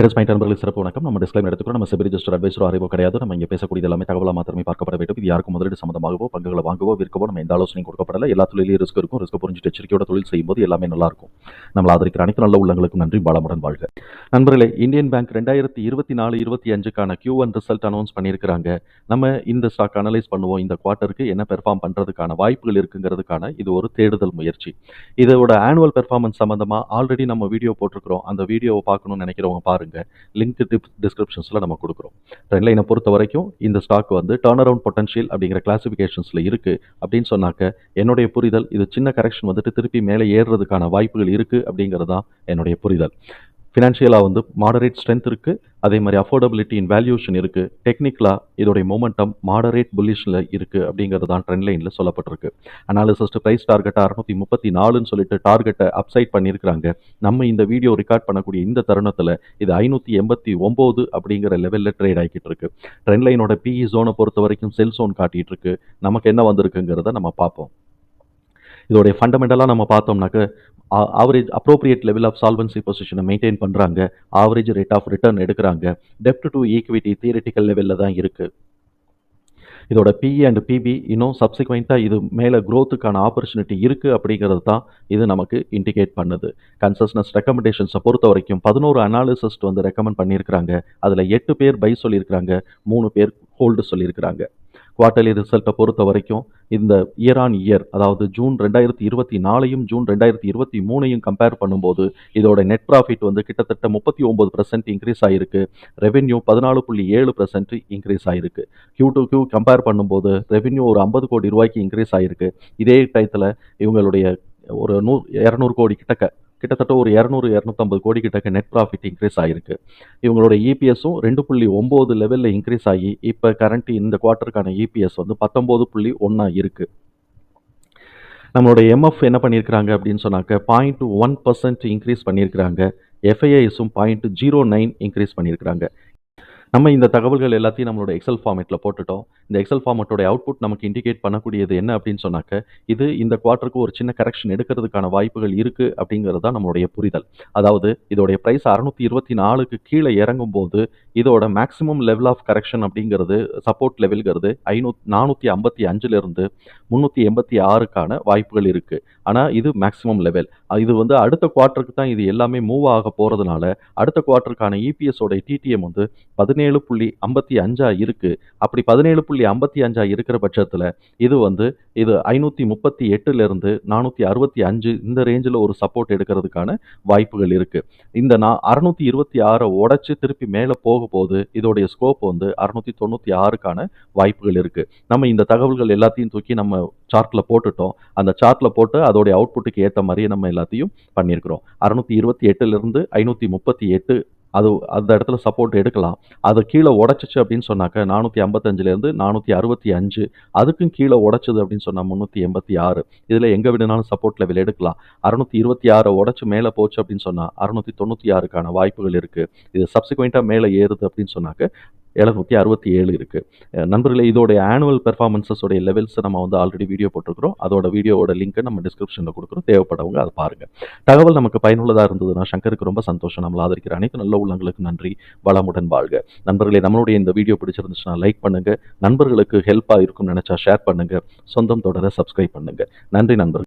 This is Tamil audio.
ஹெரஸ் மைண்ட் நண்பர்களுக்கு சிறப்பு வணக்கம் நம்ம டிஸ்கிளைம் எடுத்துக்கிறோம் நம்ம செபி ரிஜிஸ்டர் அட்வைசரோ அறிவோ கிடையாது நம்ம இங்கே பேசக்கூடிய எல்லாமே தகவலாக மாத்திரமே பார்க்கப்பட வேண்டும் இது யாருக்கும் முதலீடு சம்மந்தமாகவோ பங்குகளை வாங்கவோ விற்கவோ நம்ம எந்த ஆலோசனையும் கொடுக்கப்படல எல்லா தொழிலையும் ரிஸ்க் இருக்கும் ரிஸ்க் புரிஞ்சுட்டு எச்சரிக்கையோட தொழில் செய்யும்போது எல்லாமே நல்லா இருக்கும் ஆதரிக்கிற அனைத்து நல்ல உள்ளங்களுக்கும் நன்றி பாலமுடன் வாழ்க நண்பர்களே இந்தியன் பேங்க் ரெண்டாயிரத்தி இருபத்தி நாலு இருபத்தி அஞ்சுக்கான கியூ ஒன் ரிசல்ட் அனௌன்ஸ் பண்ணியிருக்கிறாங்க நம்ம இந்த ஸ்டாக் அனலைஸ் பண்ணுவோம் இந்த குவார்ட்டருக்கு என்ன பெர்ஃபார்ம் பண்ணுறதுக்கான வாய்ப்புகள் இருக்குங்கிறதுக்கான இது ஒரு தேடுதல் முயற்சி இதோட ஆனுவல் பெர்ஃபார்மன்ஸ் சம்மந்தமாக ஆல்ரெடி நம்ம வீடியோ போட்டிருக்கிறோம் அந்த வீடியோவை பார்க்கணும்னு நினைக்கிறவங்க பாருங்க லிங்க் டிப் டிஸ்கிரிப்ஷன்ஸில் நம்ம கொடுக்குறோம். ட்ரெண்ட் பொறுத்த வரைக்கும் இந்த ஸ்டாக் வந்து டர்ன் அரவுண்ட் பொட்டன்ஷியல் அப்படிங்கிற கிளாசிஃபிகேஷன்ஸில் இருக்குது அப்படின்னு சொன்னாக்க என்னுடைய புரிதல் இது சின்ன கரெக்ஷன் வந்துட்டு திருப்பி மேலே ஏறுறதுக்கான வாய்ப்புகள் இருக்குது அப்படிங்கிறது தான் என்னுடைய புரிதல். ஃபினான்ஷியலாக வந்து மாடரேட் ஸ்ட்ரென்த் இருக்குது அதே மாதிரி அஃபோர்டபிலிட்டி இன் வேல்யூஷன் இருக்குது டெக்னிக்கலாக இதோடைய மொமெண்டம் மாடரேட் புல்லிஷில் இருக்குது அப்படிங்கிறது தான் ட்ரெண்ட் லைனில் சொல்லப்பட்டிருக்கு அனாலிசிஸ்ட் ப்ரைஸ் டார்கெட்டை அறுநூத்தி முப்பத்தி நாலுன்னு சொல்லிட்டு டார்கெட்டை அப்சைட் பண்ணியிருக்கிறாங்க. நம்ம இந்த வீடியோ ரெக்கார்ட் பண்ணக்கூடிய இந்த தருணத்தில் இது ஐநூற்றி எண்பத்தி ஒம்பது அப்படிங்கிற லெவலில் ட்ரேட் ஆகிக்கிட்டு இருக்கு. ட்ரெண்ட் லைனோட பிஇ ஜோனை பொறுத்த வரைக்கும் செல் ஜோன் காட்டிகிட்டு இருக்கு. நமக்கு என்ன வந்திருக்குங்கிறத நம்ம பார்ப்போம். இதோடைய ஃபண்டமெண்டலாக நம்ம பார்த்தோம்னாக்க average appropriate level of solvency பொசிஷனை மெயின்டைன் பண்ணுறாங்க ஆவரேஜ் ரேட் ஆஃப் ரிட்டர்ன் எடுக்கிறாங்க. டெப்ட் டு ஈக்விட்டி தியரிட்டிக்கல் லெவலில் தான் இருக்குது இதோட பிஇ அண்ட் பிபி இன்னும் சப்சிக்வெண்ட்டாக இது மேலே க்ரோத்துக்கான ஆப்பர்ச்சுனிட்டி இருக்குது அப்படிங்கிறது தான் இது நமக்கு இண்டிகேட் பண்ணுது. கன்சஸ்னஸ் ரெக்கமெண்டேஷன்ஸை பொறுத்த வரைக்கும் பதினோரு அனாலிசிஸ்ட் வந்து ரெக்கமெண்ட் பண்ணியிருக்கிறாங்க. அதில் எட்டு பேர் பை சொல்லியிருக்கிறாங்க. மூணு பேர் ஹோல்டு சொல்லியிருக்கிறாங்க. குவார்டர்லி ரிசல்ட்டை பொறுத்த வரைக்கும் இந்த இயர் ஆன் இயர் அதாவது ஜூன் ரெண்டாயிரத்தி இருபத்தி நாலையும் ஜூன் ரெண்டாயிரத்தி இருபத்தி மூணையும் கம்பேர் பண்ணும்போது இதோட நெட் ப்ராஃபிட் வந்து கிட்டத்தட்ட முப்பத்தி ஒம்பது பர்சன்ட் இன்க்ரீஸ் ஆகிருக்கு ரெவென்யூ பதினாலு புள்ளி ஏழு பர்சன்ட் இன்க்ரீஸ் ஆகிருக்கு கியூ டு கியூ கம்பேர் பண்ணும்போது ரெவென்யூ ஒரு ஐம்பது கோடி ரூபாய்க்கு இன்க்ரீஸ் ஆகிருக்கு இதே டயத்தில் இவங்களுடைய ஒரு நூ இரநூறு கோடி கிட்டக்க கிட்டத்தட்ட ஒரு இரநூறு இரநூத்தம்பது கோடி கிட்டக்க நெட் ப்ராஃபிட் இன்க்ரீஸ் ஆகிருக்கு இவங்களோட இபிஎஸும் ரெண்டு புள்ளி ஒம்பது லெவலில் இன்க்ரீஸ் ஆகி இப்போ கரண்ட் இந்த குவார்ட்டருக்கான இபிஎஸ் வந்து பத்தொம்போது புள்ளி ஒன்றா இருக்குது நம்மளோட எம்எஃப் என்ன பண்ணியிருக்கிறாங்க அப்படின்னு சொன்னாக்க பாயிண்ட் ஒன் பர்சன்ட் இன்க்ரீஸ் பண்ணியிருக்கிறாங்க எஃப்ஐஐஎஸும் பாயிண்ட் ஜீரோ நைன் இன்க்ரீஸ் பண்ணியிருக்கிறாங்க நம்ம இந்த தகவல்கள் எல்லாத்தையும் நம்மளோட எக்ஸல் ஃபார்மேட்டில் போட்டுட்டோம். இந்த எக்ஸல் ஃபார்மேட்டோட அவுட்புட் நமக்கு இண்டிகேட் பண்ணக்கூடியது என்ன அப்படின்னு சொன்னாக்க இது இந்த குவார்ட்டருக்கு ஒரு சின்ன கரெக்ஷன் எடுக்கிறதுக்கான வாய்ப்புகள் இருக்குது அப்படிங்கிறது தான் நம்மளுடைய புரிதல். அதாவது இதோடைய ப்ரைஸ் அறுநூத்தி இருபத்தி நாலுக்கு கீழே இறங்கும் போது இதோட மேக்ஸிமம் லெவல் ஆஃப் கரெக்ஷன் அப்படிங்கிறது சப்போர்ட் லெவல்கிறது ஐநூ நானூற்றி ஐம்பத்தி அஞ்சுலேருந்து முந்நூற்றி எண்பத்தி ஆறுக்கான வாய்ப்புகள் இருக்குது ஆனால் இது மேக்ஸிமம் லெவல் இது வந்து அடுத்த குவார்ட்டருக்கு தான் இது எல்லாமே மூவ் ஆக போகிறதுனால அடுத்த குவார்ட்டருக்கான இபிஎஸோட டிடிஎம் வந்து பதினேழு பதினேழு புள்ளி ஐம்பத்தி அஞ்சா இருக்குது அப்படி பதினேழு புள்ளி ஐம்பத்தி அஞ்சா இருக்கிற பட்சத்தில் இது வந்து இது ஐநூற்றி முப்பத்தி எட்டுலேருந்து நானூற்றி அறுபத்தி அஞ்சு இந்த ரேஞ்சில் ஒரு சப்போர்ட் எடுக்கிறதுக்கான வாய்ப்புகள் இருக்குது இந்த நான் அறுநூத்தி இருபத்தி ஆறை உடச்சி திருப்பி மேலே போக போது இதோடைய ஸ்கோப் வந்து அறுநூத்தி தொண்ணூற்றி ஆறுக்கான வாய்ப்புகள் இருக்குது நம்ம இந்த தகவல்கள் எல்லாத்தையும் தூக்கி நம்ம சார்ட்டில் போட்டுட்டோம். அந்த சார்ட்டில் போட்டு அதோடைய அவுட்புட்டுக்கு ஏற்ற மாதிரியே நம்ம எல்லாத்தையும் பண்ணியிருக்கிறோம். அறுநூத்தி இருபத்தி எட்டுலேருந்து ஐநூற்றி முப்பத்தி எட்டு அது அந்த இடத்துல சப்போர்ட் எடுக்கலாம். அது கீழே உடச்சிச்சு அப்படின்னு சொன்னாக்க நானூற்றி ஐம்பத்தஞ்சிலேருந்து நானூற்றி அறுபத்தி அஞ்சு அதுக்கும் கீழே உடச்சது அப்படின்னு சொன்னால் முந்நூற்றி எண்பத்தி ஆறு. இதில் எங்கே விடனாலும் சப்போர்ட் லெவல் எடுக்கலாம். அறுநூற்றி இருபத்தி ஆறை உடச்சி மேலே போச்சு அப்படின்னு சொன்னால் அறுநூற்றி தொண்ணூற்றி ஆறுக்கான வாய்ப்புகள் இருக்குது இது சப்சிக்வெண்ட்டாக மேலே ஏறுது அப்படின்னு சொன்னாக்க எழுநூற்றி அறுபத்தி ஏழு இருக்குது நண்பர்களே இதோடைய ஆனுவல் பெர்ஃபார்மன்ஸஸோடைய லெவல்ஸ் நம்ம வந்து ஆல்ரெடி வீடியோ போட்டிருக்கிறோம். அதோட வீடியோவோட லிங்க்கை நம்ம டிஸ்கிரிப்ஷனில் கொடுக்குறோம். தேவைப்படவங்க அதை பாருங்கள் தகவல் நமக்கு பயனுள்ளதாக இருந்ததுன்னா சங்கருக்கு ரொம்ப சந்தோஷம். நம்மளை ஆதரிக்கிற அனைத்து நல்ல உள்ளங்களுக்கு நன்றி. வளமுடன் வாழ்க. நண்பர்களே நம்மளுடைய இந்த வீடியோ பிடிச்சிருந்துச்சுன்னா லைக் பண்ணுங்கள் நண்பர்களுக்கு ஹெல்ப்பாக இருக்கும்னு நினச்சா ஷேர் பண்ணுங்கள் சொந்தம் தொடர சப்ஸ்கிரைப் பண்ணுங்கள் நன்றி நண்பர்கள்.